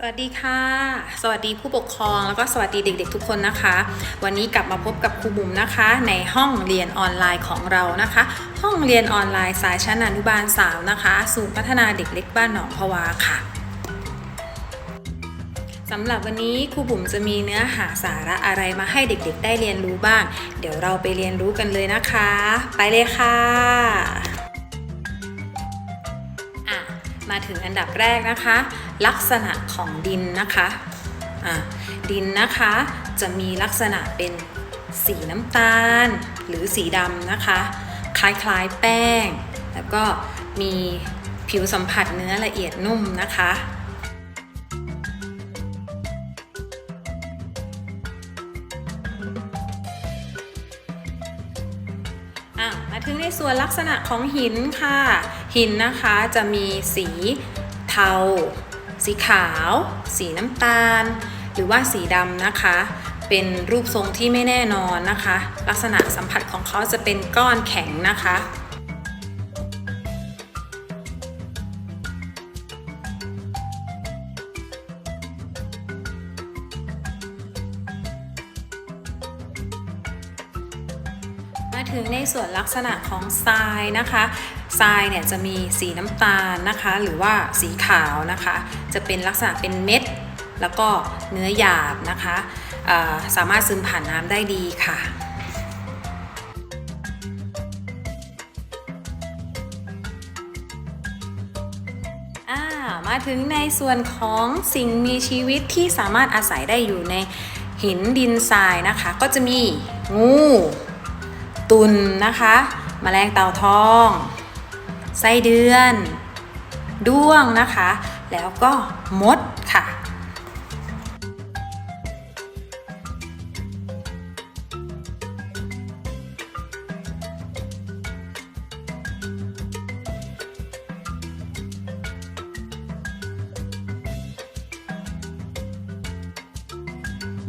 สวัสดีค่ะ สวัสดีผู้ปกครองแล้วก็สวัสดีเด็กๆทุกคนนะคะ วันนี้กลับมาพบกับครูบุ๋มนะคะ ในห้องเรียนออนไลน์ของเรานะคะ ห้องเรียนออนไลน์สายชั้นอนุบาล3นะคะศูนย์พัฒนาเด็กเล็กบ้านหนองพะวาค่ะสำหรับวันนี้ครูบุ๋มจะมีเนื้อหาสาระอะไรมาให้เด็กๆ ได้เรียนรู้บ้าง เดี๋ยวเราไปเรียนรู้กันเลยนะคะ ไปเลยค่ะมาถึงอันดับแรกนะคะ ลักษณะของดินนะคะะดินนะคะจะมีลักษณะเป็นสีน้ำตาล หรือสีดำนะคะ คล้ายๆแป้ง แล้วก็มีผิวสัมผัสเนื้อละเอียดนุ่มนะคะมาถึงในส่วนลักษณะของหินค่ะ หินนะคะจะมีสีเทา สีขาว สีน้ำตาล หรือว่าสีดำนะคะ เป็นรูปทรงที่ไม่แน่นอนนะคะ ลักษณะสัมผัสของเขาจะเป็นก้อนแข็งนะคะมาถึงในส่วนลักษณะของทรายนะคะ ทรายเนี่ยจะมีสีน้ำตาลนะคะ หรือว่าสีขาวนะคะ จะเป็นลักษณะเป็นเม็ด แล้วก็เนื้อหยาบนะคะสามารถซึมผ่านน้ำได้ดีค่ะมาถึงในส่วนของสิ่งมีชีวิตที่สามารถอาศัยได้อยู่ในหินดินทรายนะคะ ก็จะมีงู ตุนนะคะแมลงเต่าทอง ไส้เดือน ด้วงนะคะ แล้วก็มดค่ะ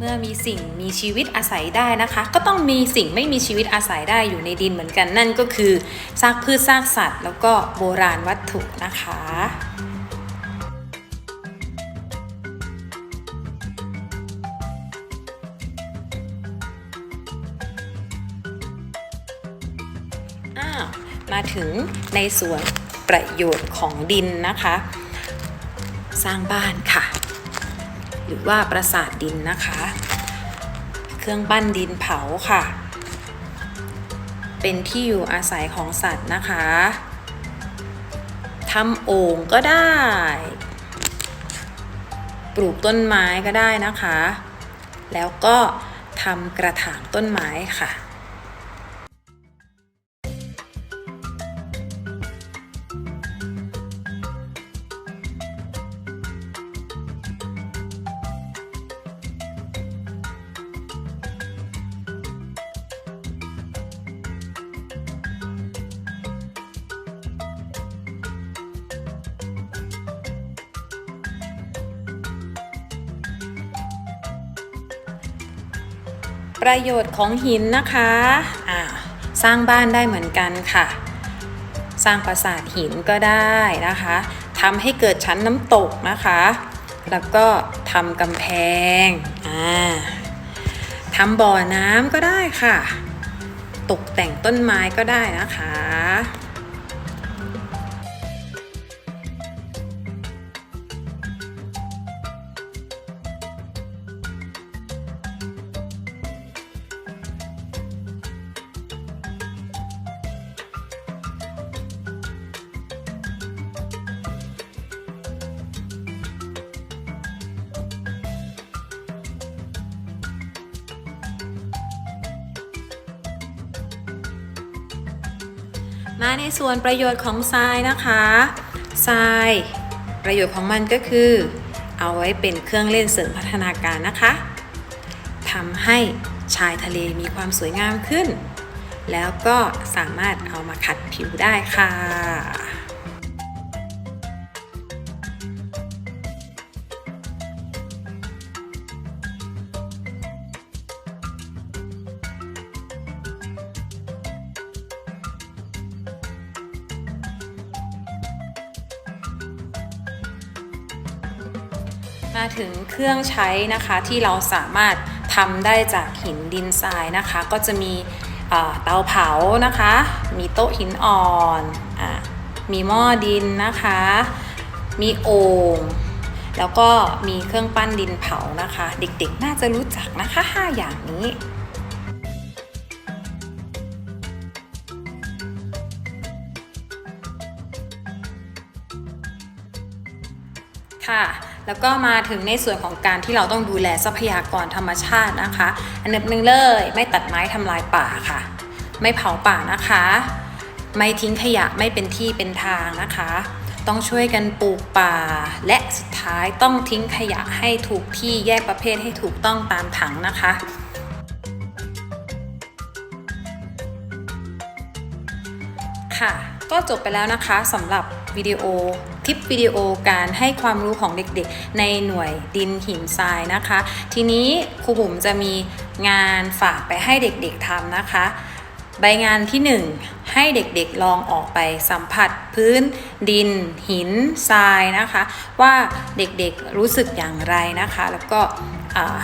เมื่อมีสิ่งมีชีวิตอาศัยได้นะคะ ก็ต้องมีสิ่งไม่มีชีวิตอาศัยได้อยู่ในดินเหมือนกันนั่นก็คือซากพืชซากสัตว์ แล้วก็โบราณวัตถุนะคะอ้ามาถึงในส่วนประโยชน์ของดินนะคะ สร้างบ้านค่ะ หรือว่าปราสาทดินนะคะ เครื่องปั้นดินเผาค่ะ เป็นที่อยู่อาศัยของสัตว์นะคะทำโอ่งก็ได้ ปลูกต้นไม้ก็ได้นะคะ แล้วก็ทำกระถางต้นไม้ค่ะ ประโยชน์ของหินนะคะอ่าสร้างบ้านได้เหมือนกันค่ะ สร้างปราสาทหินก็ได้นะคะทำให้เกิดชั้นน้ำตกนะคะ แล้วก็ทำกำแพงอ่าทำบ่อน้ำก็ได้ค่ะ ตกแต่งต้นไม้ก็ได้นะคะ มาในส่วนประโยชน์ของทรายนะคะทรายประโยชน์ของมันก็คือ เอาไว้เป็นเครื่องเล่นเสริมพัฒนาการนะคะทำให้ชายทะเลมีความสวยงามขึ้น แล้วก็สามารถเอามาขัดผิวได้ค่ะ มาถึงเครื่องใช้นะคะที่เราสามารถทำได้จากหินดินทรายนะคะ ก็จะมีเตาเผานะคะ มีโต๊ะหินอ่อนอมีหม้อดินนะคะ มีโอ่งแล้วก็มีเครื่องปั้นดินเผานะคะ เด็กๆ น่าจะรู้จักนะคะ 5 อย่างนี้ค่ะ แล้วก็มาถึงในส่วนของการที่เราต้องดูแลทรัพยากรธรรมชาตินะคะ อันดับหนึ่งเลย ไม่ตัดไม้ทำลายป่าค่ะ ไม่เผาป่านะคะ ไม่ทิ้งขยะไม่เป็นที่เป็นทางนะคะ ต้องช่วยกันปลูกป่า และสุดท้ายต้องทิ้งขยะให้ถูกที่แยกประเภทให้ถูกต้องตามถังนะคะค่ะก็จบไปแล้วนะคะสำหรับวิดีโอ คลิปวิดีโอการให้ความรู้ของเด็กๆ ในหน่วยดินหินทรายนะคะ ทีนี้ครูบุ๋มจะมีงานฝากไปให้เด็กๆทำนะคะ ใบงานที่ 1 ให้เด็กๆลองออกไปสัมผัสพื้นดิน หินทรายนะคะ ว่าเด็กๆรู้สึกอย่างไรนะคะ แล้วก็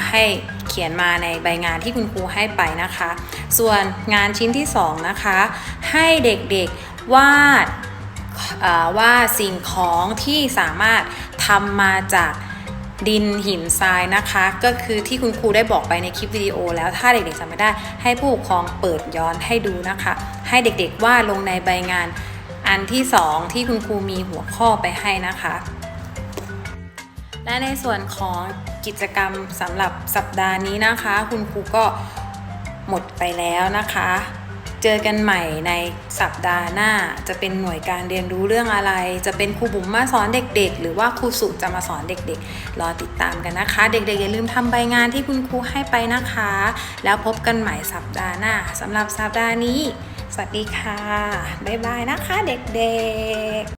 ให้เขียนมาในใบงานที่คุณครูให้ไปนะคะ ส่วนงานชิ้นที่ 2 นะคะ ให้เด็กๆวาด ว่าสิ่งของที่สามารถทำมาจากดินหินทรายนะคะ ก็คือที่คุณครูได้บอกไปในคลิปวิดีโอ แล้วถ้าเด็กๆจำไม่ได้ให้ผู้ปกครองเปิดย้อนให้ดูนะคะ ให้เด็กๆว่าลงในใบงานอันที่ 2 ที่คุณครูมีหัวข้อไปให้นะคะ และในส่วนของกิจกรรมสำหรับสัปดาห์นี้นะคะ คุณครูก็หมดไปแล้วนะคะ เจอกันใหม่ในสัปดาห์หน้า จะเป็นหน่วยการเรียนรู้เรื่องอะไร จะเป็นครูบุ๋มมาสอนเด็ก ๆ หรือว่าครูสุจะมาสอนเด็ก ๆ รอติดตามกันนะคะ เด็กๆอย่าลืมทำใบงานที่คุณครูให้ไปนะคะ แล้วพบกันใหม่สัปดาห์หน้าสำหรับสัปดาห์นี้ สวัสดีค่ะ บ๊ายบายนะคะเด็กๆ